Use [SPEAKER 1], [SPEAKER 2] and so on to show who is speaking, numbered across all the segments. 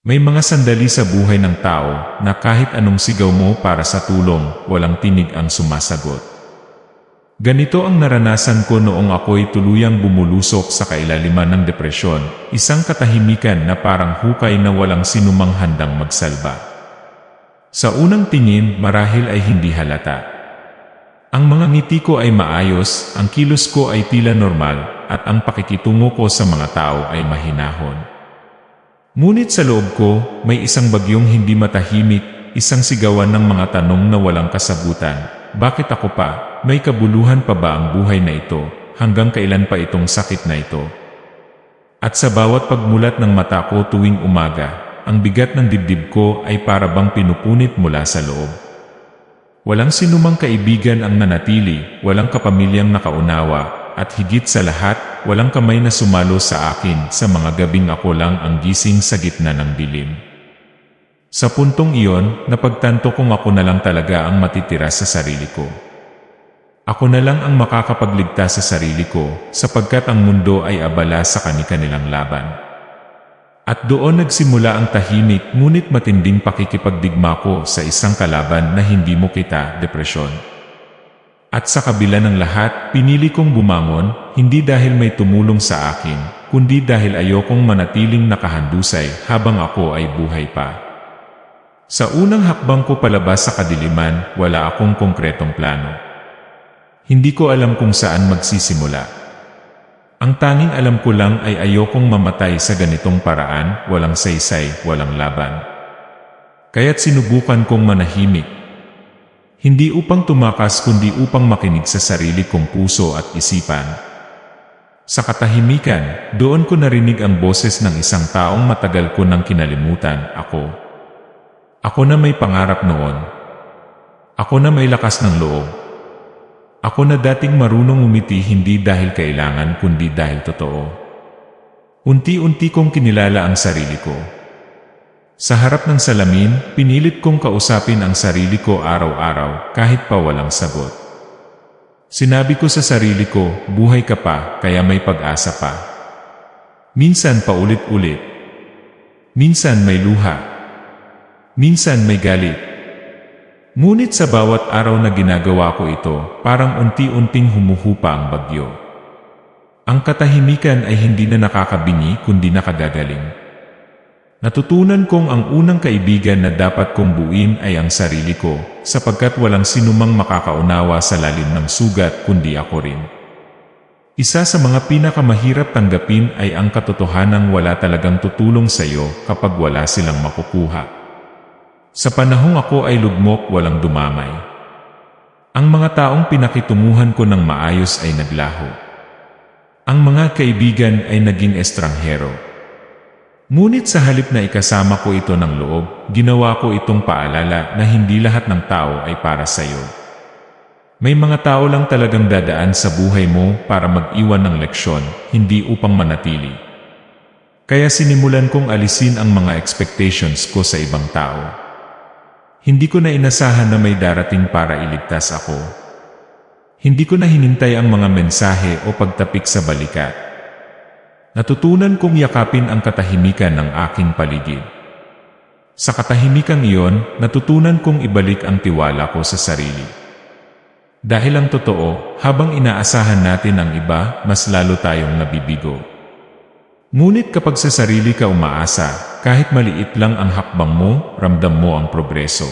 [SPEAKER 1] May mga sandali sa buhay ng tao na kahit anong sigaw mo para sa tulong, walang tinig ang sumasagot. Ganito ang naranasan ko noong ako'y tuluyang bumulusok sa kailaliman ng depresyon, isang katahimikan na parang hukay na walang sinumang handang magsalba. Sa unang tingin, marahil ay hindi halata. Ang mga ngiti ko ay maayos, ang kilos ko ay tila normal, at ang pakikitungo ko sa mga tao ay mahinahon. Ngunit sa loob ko, may isang bagyong hindi matahimik, isang sigawan ng mga tanong na walang kasagutan. Bakit ako pa? May kabuluhan pa ba ang buhay na ito? Hanggang kailan pa itong sakit na ito? At sa bawat pagmulat ng mata ko tuwing umaga, ang bigat ng dibdib ko ay para bang pinupunit mula sa loob. Walang sinumang kaibigan ang nanatili, walang kapamilyang nakaunawa, at higit sa lahat, walang kamay na sumalo sa akin sa mga gabing ako lang ang gising sa gitna ng dilim. Sa puntong iyon, napagtanto kong ako na lang talaga ang matitira sa sarili ko. Ako na lang ang makakapagligtas sa sarili ko sapagkat ang mundo ay abala sa kani-kanilang laban. At doon nagsimula ang tahimik ngunit matinding pakikipagdigma ko sa isang kalaban na hindi mo kita depresyon. At sa kabila ng lahat, pinili kong bumangon, hindi dahil may tumulong sa akin, kundi dahil ayokong manatiling nakahandusay habang ako ay buhay pa. Sa unang hakbang ko palabas sa kadiliman, wala akong konkretong plano. Hindi ko alam kung saan magsisimula. Ang tanging alam ko lang ay ayokong mamatay sa ganitong paraan, walang saysay, walang laban. Kaya't sinubukan kong manahimik, hindi upang tumakas kundi upang makinig sa sarili kong puso at isipan. Sa katahimikan, doon ko narinig ang boses ng isang taong matagal ko nang kinalimutan, ako. Ako na may pangarap noon. Ako na may lakas ng loob. Ako na dating marunong umiti hindi dahil kailangan kundi dahil totoo. Unti-unti kong kinilala ang sarili ko. Sa harap ng salamin, pinilit kong kausapin ang sarili ko araw-araw kahit pa walang sagot. Sinabi ko sa sarili ko, buhay ka pa, kaya may pag-asa pa. Minsan paulit-ulit. Minsan may luha. Minsan may galit. Ngunit sa bawat araw na ginagawa ko ito, parang unti-unting humuhupa ang bagyo. Ang katahimikan ay hindi na nakakabingi kundi nakagagaling. Natutunan kong ang unang kaibigan na dapat kong buuin ay ang sarili ko, sapagkat walang sinumang makakaunawa sa lalim ng sugat kundi ako rin. Isa sa mga pinakamahirap tanggapin ay ang katotohanang wala talagang tutulong sa iyo kapag wala silang makukuha. Sa panahong ako ay lugmok walang dumamay. Ang mga taong pinakitunguhan ko ng maayos ay naglaho. Ang mga kaibigan ay naging estranghero. Ngunit sa halip na ikasama ko ito ng loob, ginawa ko itong paalala na hindi lahat ng tao ay para sa iyo. May mga tao lang talagang dadaan sa buhay mo para mag-iwan ng leksyon, hindi upang manatili. Kaya sinimulan kong alisin ang mga expectations ko sa ibang tao. Hindi ko na inasahan na may darating para iligtas ako. Hindi ko na hinintay ang mga mensahe o pagtapik sa balikat. Natutunan kong yakapin ang katahimikan ng aking paligid. Sa katahimikan iyon, natutunan kong ibalik ang tiwala ko sa sarili. Dahil ang totoo, habang inaasahan natin ang iba, mas lalo tayong nabibigo. Ngunit kapag sa sarili ka umaasa, kahit maliit lang ang hakbang mo, ramdam mo ang progreso.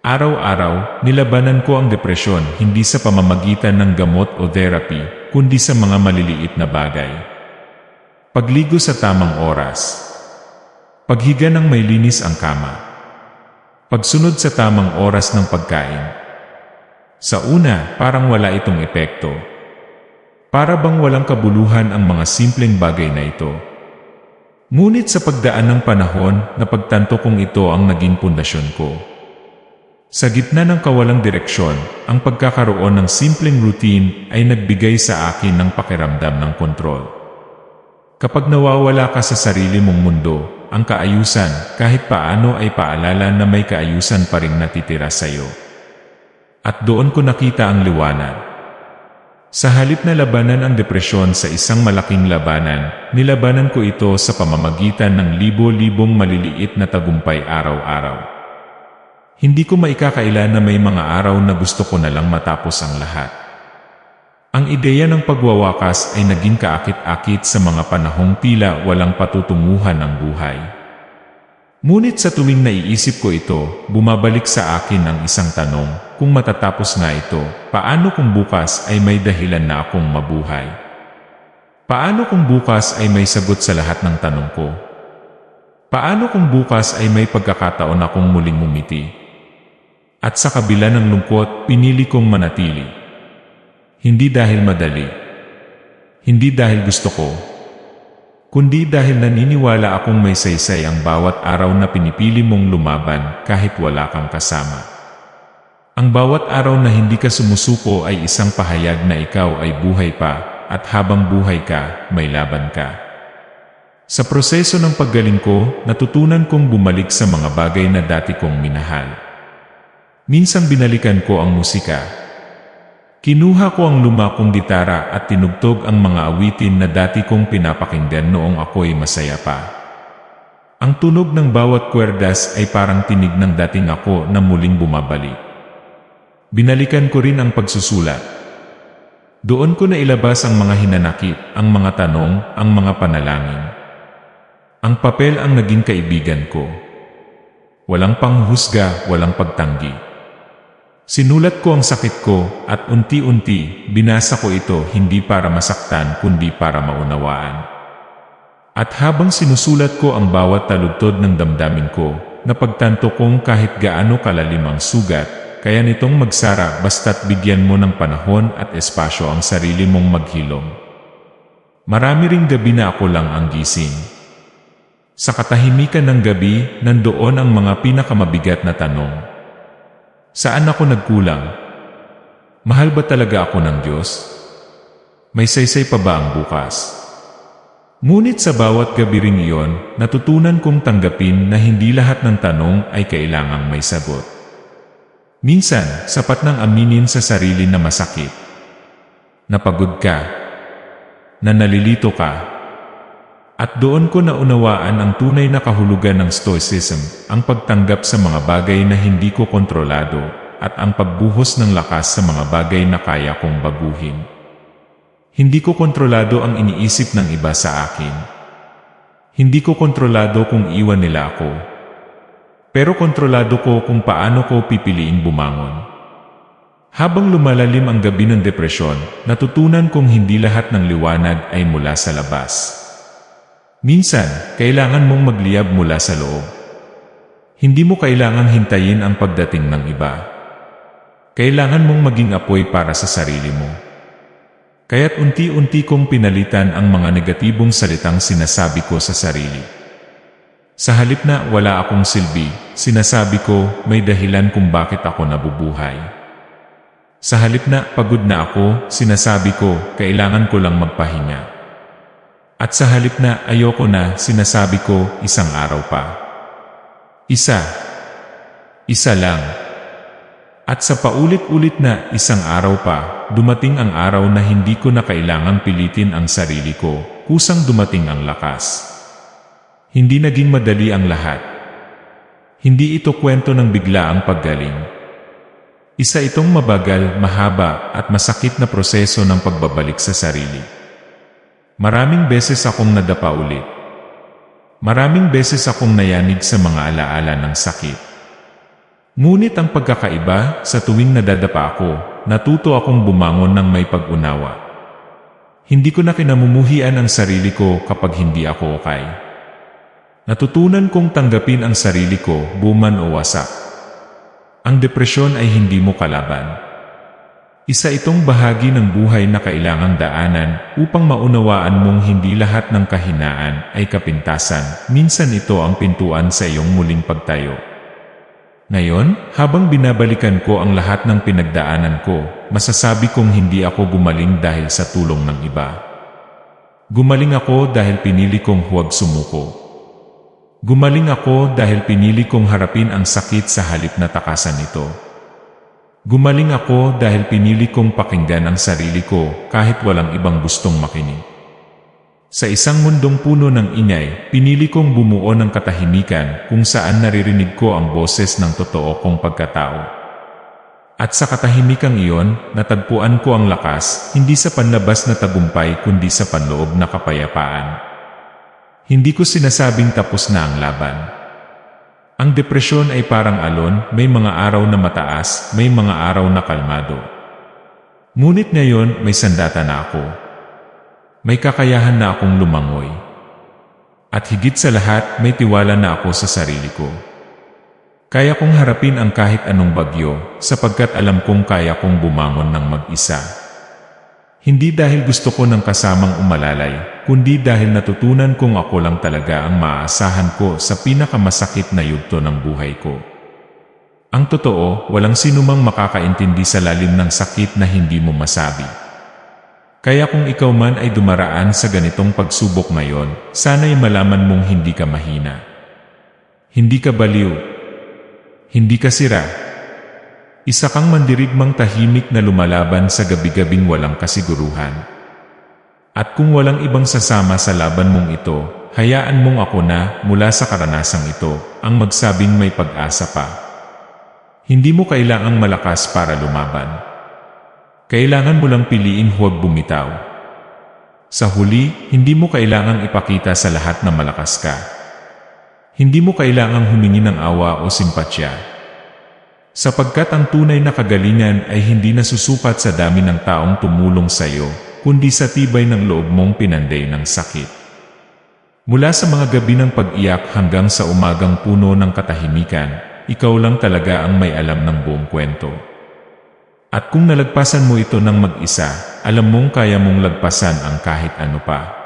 [SPEAKER 1] Araw-araw, nilabanan ko ang depresyon hindi sa pamamagitan ng gamot o therapy, kundi sa mga maliliit na bagay. Pagligo sa tamang oras. Paghiga ng may linis ang kama. Pagsunod sa tamang oras ng pagkain. Sa una, parang wala itong epekto. Para bang walang kabuluhan ang mga simpleng bagay na ito. Ngunit sa pagdaan ng panahon, napagtanto kong ito ang naging pundasyon ko. Sa gitna ng kawalang direksyon, ang pagkakaroon ng simpleng routine ay nagbigay sa akin ng pakiramdam ng kontrol. Kapag nawawala ka sa sarili mong mundo, ang kaayusan, kahit paano ay paalala na may kaayusan pa rin natitira sa iyo. At doon ko nakita ang liwanag. Sa halip na labanan ang depresyon sa isang malaking labanan, nilabanan ko ito sa pamamagitan ng libo-libong maliliit na tagumpay araw-araw. Hindi ko maikakaila na may mga araw na gusto ko na lang matapos ang lahat. Ang ideya ng pagwawakas ay naging kaakit-akit sa mga panahong tila walang patutunguhan ng buhay. Ngunit sa tuwing naiisip ko ito, bumabalik sa akin ang isang tanong, kung matatapos nga ito, paano kung bukas ay may dahilan na akong mabuhay? Paano kung bukas ay may sagot sa lahat ng tanong ko? Paano kung bukas ay may pagkakataon akong muling umiti? At sa kabila ng lungkot, pinili kong manatili. Hindi dahil madali. Hindi dahil gusto ko, kundi dahil naniniwala akong may saysay ang bawat araw na pinipili mong lumaban kahit wala kang kasama. Ang bawat araw na hindi ka sumusuko ay isang pahayag na ikaw ay buhay pa at habang buhay ka, may laban ka. Sa proseso ng paggaling ko, natutunan kong bumalik sa mga bagay na dati kong minahal. Minsan binalikan ko ang musika, Kinuha ko ang luma kong gitara at tinugtog ang mga awitin na dati kong pinapakinggan noong ako'y masaya pa. Ang tunog ng bawat kwerdas ay parang tinig ng dating ako na muling bumabalik. Binalikan ko rin ang pagsusulat. Doon ko na ilabas ang mga hinanakit, ang mga tanong, ang mga panalangin. Ang papel ang naging kaibigan ko. Walang panghusga, walang pagtanggi. Sinulat ko ang sakit ko at unti-unti binasa ko ito hindi para masaktan kundi para maunawaan. At habang sinusulat ko ang bawat taludtod ng damdamin ko, napagtanto kong kahit gaano kalalim ang sugat, kaya nitong magsara basta't bigyan mo ng panahon at espasyo ang sarili mong maghilom. Marami ring gabi na ako lang ang gising. Sa katahimikan ng gabi, nandoon ang mga pinakamabigat na tanong. Saan ako nagkulang? Mahal ba talaga ako ng Diyos? May saysay pa ba ang bukas? Ngunit sa bawat gabi ring iyon, natutunan kong tanggapin na hindi lahat ng tanong ay kailangang may sagot. Minsan, sapat nang aminin sa sarili na masakit. Napagod ka. Na nalilito ka. At doon ko naunawaan ang tunay na kahulugan ng Stoicism, ang pagtanggap sa mga bagay na hindi ko kontrolado, at ang pagbuhos ng lakas sa mga bagay na kaya kong baguhin. Hindi ko kontrolado ang iniisip ng iba sa akin. Hindi ko kontrolado kung iwan nila ako. Pero kontrolado ko kung paano ko pipiliing bumangon. Habang lumalalim ang gabi ng depresyon, natutunan kong hindi lahat ng liwanag ay mula sa labas. Minsan, kailangan mong magliyab mula sa loob. Hindi mo kailangan hintayin ang pagdating ng iba. Kailangan mong maging apoy para sa sarili mo. Kaya't unti-unti kong pinalitan ang mga negatibong salitang sinasabi ko sa sarili. Sa halip na wala akong silbi, sinasabi ko may dahilan kung bakit ako nabubuhay. Sa halip na pagod na ako, sinasabi ko kailangan ko lang magpahinga. At sa halip na ayoko na, sinasabi ko isang araw pa. Isa. Isa lang. At sa paulit-ulit na isang araw pa, dumating ang araw na hindi ko na kailangang pilitin ang sarili ko, kusang dumating ang lakas. Hindi naging madali ang lahat. Hindi ito kwento ng bigla ang paggaling. Isa itong mabagal, mahaba at masakit na proseso ng pagbabalik sa sarili. Maraming beses akong nadapa ulit. Maraming beses akong nayanig sa mga alaala ng sakit. Ngunit ang pagkakaiba, sa tuwing nadadapa ako, natuto akong bumangon ng may pag-unawa. Hindi ko na kinamumuhian ang sarili ko kapag hindi ako okay. Natutunan kong tanggapin ang sarili ko, buman o wasak. Ang depresyon ay hindi mo kalaban. Isa itong bahagi ng buhay na kailangang daanan upang maunawaan mong hindi lahat ng kahinaan ay kapintasan. Minsan ito ang pintuan sa iyong muling pagtayo. Ngayon, habang binabalikan ko ang lahat ng pinagdaanan ko, masasabi kong hindi ako gumaling dahil sa tulong ng iba. Gumaling ako dahil pinili kong huwag sumuko. Gumaling ako dahil pinili kong harapin ang sakit sa halip na takasan ito. Gumaling ako dahil pinili kong pakinggan ang sarili ko kahit walang ibang gustong makinig. Sa isang mundong puno ng ingay, pinili kong bumuo ng katahimikan kung saan naririnig ko ang boses ng totoo kong pagkatao. At sa katahimikang iyon, natagpuan ko ang lakas, hindi sa panlabas na tagumpay kundi sa panloob na kapayapaan. Hindi ko sinasabing tapos na ang laban. Ang depresyon ay parang alon, may mga araw na mataas, may mga araw na kalmado. Ngunit ngayon may sandata na ako. May kakayahan na akong lumangoy. At higit sa lahat, may tiwala na ako sa sarili ko. Kaya kong harapin ang kahit anong bagyo, sapagkat alam kong kaya kong bumangon ng mag-isa. Hindi dahil gusto ko ng kasamang umalalay, kundi dahil natutunan kong ako lang talaga ang maaasahan ko sa pinakamasakit na yugto ng buhay ko. Ang totoo, walang sinumang makakaintindi sa lalim ng sakit na hindi mo masabi. Kaya kung ikaw man ay dumaraan sa ganitong pagsubok ngayon, sana'y malaman mong hindi ka mahina. Hindi ka baliw. Hindi ka sira. Isa kang mandirigmang tahimik na lumalaban sa gabi-gabing walang kasiguruhan. At kung walang ibang sasama sa laban mong ito, hayaan mong ako na, mula sa karanasang ito, ang magsabing may pag-asa pa. Hindi mo kailangang malakas para lumaban. Kailangan mo lang piliin huwag bumitaw. Sa huli, hindi mo kailangang ipakita sa lahat na malakas ka. Hindi mo kailangang humingi ng awa o simpatya. Sapagkat ang tunay na kagalingan ay hindi nasusukat sa dami ng taong tumulong sa iyo, kundi sa tibay ng loob mong pinanday ng sakit. Mula sa mga gabi ng pag-iyak hanggang sa umagang puno ng katahimikan, ikaw lang talaga ang may alam ng buong kwento. At kung nalagpasan mo ito ng mag-isa, alam mong kaya mong lagpasan ang kahit ano pa.